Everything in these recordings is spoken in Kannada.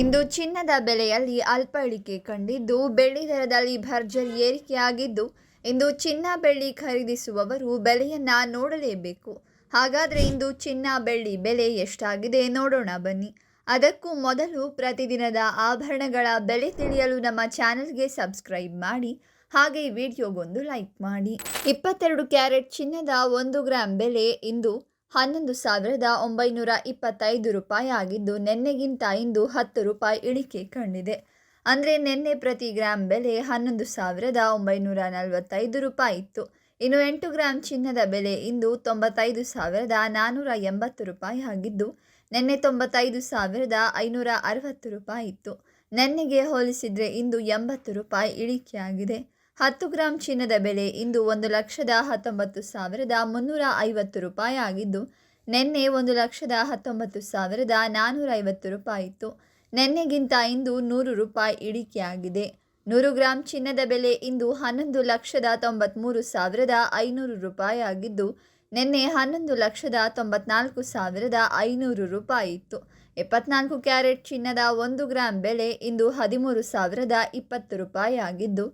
ಇಂದು ಚಿನ್ನದ ಬೆಲೆಯಲ್ಲಿ ಅಲ್ಪ ಇಳಿಕೆ ಕಂಡಿದ್ದು, ಬೆಳ್ಳಿ ದರದಲ್ಲಿ ಭರ್ಜರಿ ಏರಿಕೆಯಾಗಿದ್ದು, ಇಂದು ಚಿನ್ನ ಬೆಳ್ಳಿ ಖರೀದಿಸುವವರು ಬೆಲೆಯನ್ನ ನೋಡಲೇಬೇಕು. ಹಾಗಾದರೆ ಇಂದು ಚಿನ್ನ ಬೆಳ್ಳಿ ಬೆಲೆ ಎಷ್ಟಾಗಿದೆ ನೋಡೋಣ ಬನ್ನಿ. ಅದಕ್ಕೂ ಮೊದಲು ಪ್ರತಿದಿನದ ಆಭರಣಗಳ ಬೆಲೆ ತಿಳಿಯಲು ನಮ್ಮ ಚಾನೆಲ್ಗೆ ಸಬ್ಸ್ಕ್ರೈಬ್ ಮಾಡಿ, ಹಾಗೆ ವಿಡಿಯೋಗೊಂದು ಲೈಕ್ ಮಾಡಿ. ಇಪ್ಪತ್ತೆರಡು ಕ್ಯಾರೆಟ್ ಚಿನ್ನದ ಒಂದು ಗ್ರಾಂ ಬೆಲೆ ಇಂದು ಹನ್ನೊಂದು ಸಾವಿರದ ಒಂಬೈನೂರ ಇಪ್ಪತ್ತೈದು ರೂಪಾಯಿ ಆಗಿದ್ದು, ನಿನ್ನೆಗಿಂತ ಇಂದು ಹತ್ತು ರೂಪಾಯಿ ಇಳಿಕೆ ಕಂಡಿದೆ. ಅಂದರೆ ನಿನ್ನೆ ಪ್ರತಿ ಗ್ರಾಂ ಬೆಲೆ ಹನ್ನೊಂದು ಸಾವಿರದ ಒಂಬೈನೂರ ನಲವತ್ತೈದು ರೂಪಾಯಿ ಇತ್ತು. ಇನ್ನು ಎಂಟು ಗ್ರಾಂ ಚಿನ್ನದ ಬೆಲೆ ಇಂದು ತೊಂಬತ್ತೈದು ಸಾವಿರದ ನಾನ್ನೂರ ಎಂಬತ್ತು ರೂಪಾಯಿ ಆಗಿದ್ದು, ನಿನ್ನೆ ತೊಂಬತ್ತೈದು ಸಾವಿರದ ಐನೂರ ಅರವತ್ತು ರೂಪಾಯಿ ಇತ್ತು. ನೆನ್ನೆಗೆ ಹೋಲಿಸಿದರೆ ಇಂದು ಎಂಬತ್ತು ರೂಪಾಯಿ ಇಳಿಕೆಯಾಗಿದೆ. ಹತ್ತು ಗ್ರಾಂ ಚಿನ್ನದ ಬೆಲೆ ಇಂದು ಒಂದು ಲಕ್ಷದ ಹತ್ತೊಂಬತ್ತು ಸಾವಿರದ ಮುನ್ನೂರ ಐವತ್ತು ರೂಪಾಯಿ ಆಗಿದ್ದು, ನಿನ್ನೆ ಒಂದು ಲಕ್ಷದ ಹತ್ತೊಂಬತ್ತು ಸಾವಿರದ ನಾನ್ನೂರ ಐವತ್ತು ರೂಪಾಯಿ ಇತ್ತು. ನಿನ್ನೆಗಿಂತ ಇಂದು ನೂರು ರೂಪಾಯಿ ಇಳಿಕೆಯಾಗಿದೆ. ನೂರು ಗ್ರಾಂ ಚಿನ್ನದ ಬೆಲೆ ಇಂದು ಹನ್ನೊಂದು ಲಕ್ಷದ ತೊಂಬತ್ತ್ಮೂರು ಸಾವಿರದ ಐನೂರು ರೂಪಾಯಿ ಆಗಿದ್ದು, ನಿನ್ನೆ ಹನ್ನೊಂದು ಲಕ್ಷದ ತೊಂಬತ್ನಾಲ್ಕು ಸಾವಿರದ ಐನೂರು ರೂಪಾಯಿ ಇತ್ತು. ಎಪ್ಪತ್ನಾಲ್ಕು ಕ್ಯಾರೆಟ್ ಚಿನ್ನದ ಒಂದು ಗ್ರಾಂ ಬೆಲೆ ಇಂದು ಹದಿಮೂರು ಸಾವಿರದ ಇಪ್ಪತ್ತು ರೂಪಾಯಿ ಆಗಿದ್ದು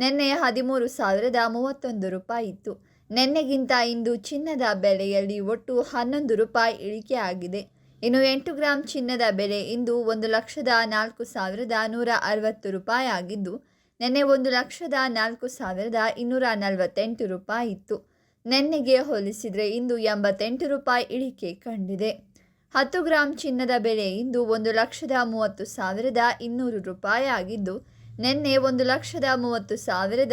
ನಿನ್ನೆ ಹದಿಮೂರು ಸಾವಿರದ ಮೂವತ್ತೊಂದು ರೂಪಾಯಿ ಇತ್ತು. ನಿನ್ನೆಗಿಂತ ಇಂದು ಚಿನ್ನದ ಬೆಲೆಯಲ್ಲಿ ಒಟ್ಟು ಹನ್ನೊಂದು ರೂಪಾಯಿ ಇಳಿಕೆ ಆಗಿದೆ. ಇನ್ನು ಎಂಟು ಗ್ರಾಂ ಚಿನ್ನದ ಬೆಲೆ ಇಂದು ಒಂದು ಲಕ್ಷದ ನಾಲ್ಕು ಸಾವಿರದ ನೂರ ಅರವತ್ತು ರೂಪಾಯಿ ಆಗಿದ್ದು, ನಿನ್ನೆ ಒಂದು ಲಕ್ಷದ ನಾಲ್ಕು ಸಾವಿರದ ಇನ್ನೂರ ನಲವತ್ತೆಂಟು ರೂಪಾಯಿ ಇತ್ತು. ನಿನ್ನೆಗೆ ಹೋಲಿಸಿದರೆ ಇಂದು ಎಂಬತ್ತೆಂಟು ರೂಪಾಯಿ ಇಳಿಕೆ ಕಂಡಿದೆ. ಹತ್ತು ಗ್ರಾಂ ಚಿನ್ನದ ಬೆಲೆ ಇಂದು ಒಂದು ಲಕ್ಷದ ಮೂವತ್ತು ಸಾವಿರದ ಇನ್ನೂರು ರೂಪಾಯಿ ಆಗಿದ್ದು ನಿನ್ನೆ ಒಂದು ಲಕ್ಷದ ಮೂವತ್ತು ಸಾವಿರದ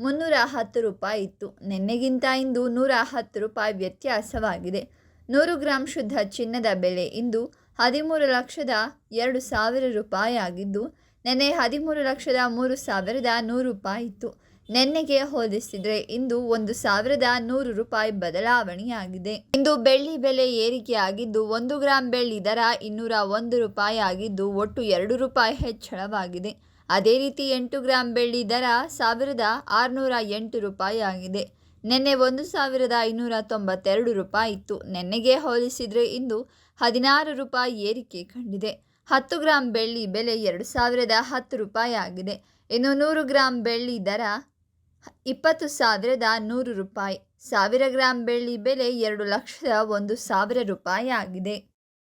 ಮುನ್ನೂರ ಹತ್ತು ರೂಪಾಯಿ ಇತ್ತು. ನಿನ್ನೆಗಿಂತ ಇಂದು ನೂರ ಹತ್ತು ರೂಪಾಯಿ ವ್ಯತ್ಯಾಸವಾಗಿದೆ. ನೂರು ಗ್ರಾಂ ಶುದ್ಧ ಚಿನ್ನದ ಬೆಲೆ ಇಂದು ಹದಿಮೂರು ಲಕ್ಷದ ಎರಡು ಸಾವಿರ ರೂಪಾಯಿ ಆಗಿದ್ದು ನಿನ್ನೆ ಹದಿಮೂರು ಲಕ್ಷದ ಮೂರು ಸಾವಿರದ ನೂರು ರೂಪಾಯಿ ಇತ್ತು. ನಿನ್ನೆಗೆ ಹೋಲಿಸಿದರೆ ಇಂದು ಒಂದು ಸಾವಿರದ ನೂರು ರೂಪಾಯಿ ಬದಲಾವಣೆಯಾಗಿದೆ. ಇಂದು ಬೆಳ್ಳಿ ಬೆಲೆ ಏರಿಕೆಯಾಗಿದ್ದು ಒಂದು ಗ್ರಾಂ ಬೆಳ್ಳಿ ದರ ಇನ್ನೂರ ಒಂದು ರೂಪಾಯಿ ಆಗಿದ್ದು ಒಟ್ಟು ಎರಡು ರೂಪಾಯಿ ಹೆಚ್ಚಳವಾಗಿದೆ. ಅದೇ ರೀತಿ ಎಂಟು ಗ್ರಾಂ ಬೆಳ್ಳಿ ದರ ಸಾವಿರದ ಆರುನೂರ ಎಂಟು ರೂಪಾಯಿ ಆಗಿದೆ. ನಿನ್ನೆ ಒಂದು ಸಾವಿರದ ಐನೂರ ತೊಂಬತ್ತೆರಡು ರೂಪಾಯಿ ಇತ್ತು. ನೆನ್ನೆಗೆ ಹೋಲಿಸಿದರೆ ಇಂದು ಹದಿನಾರು ರೂಪಾಯಿ ಏರಿಕೆ ಕಂಡಿದೆ. ಹತ್ತು ಗ್ರಾಂ ಬೆಳ್ಳಿ ಬೆಲೆ ಎರಡು ಸಾವಿರದ ಹತ್ತು ರೂಪಾಯಿ ಆಗಿದೆ. ಇನ್ನು ನೂರು ಗ್ರಾಂ ಬೆಳ್ಳಿ ದರ ಇಪ್ಪತ್ತು ಸಾವಿರದ ನೂರು ರೂಪಾಯಿ. ಸಾವಿರ ಗ್ರಾಂ ಬೆಳ್ಳಿ ಬೆಲೆ ಎರಡು ಲಕ್ಷದ ಒಂದು ಸಾವಿರ ರೂಪಾಯಿ ಆಗಿದೆ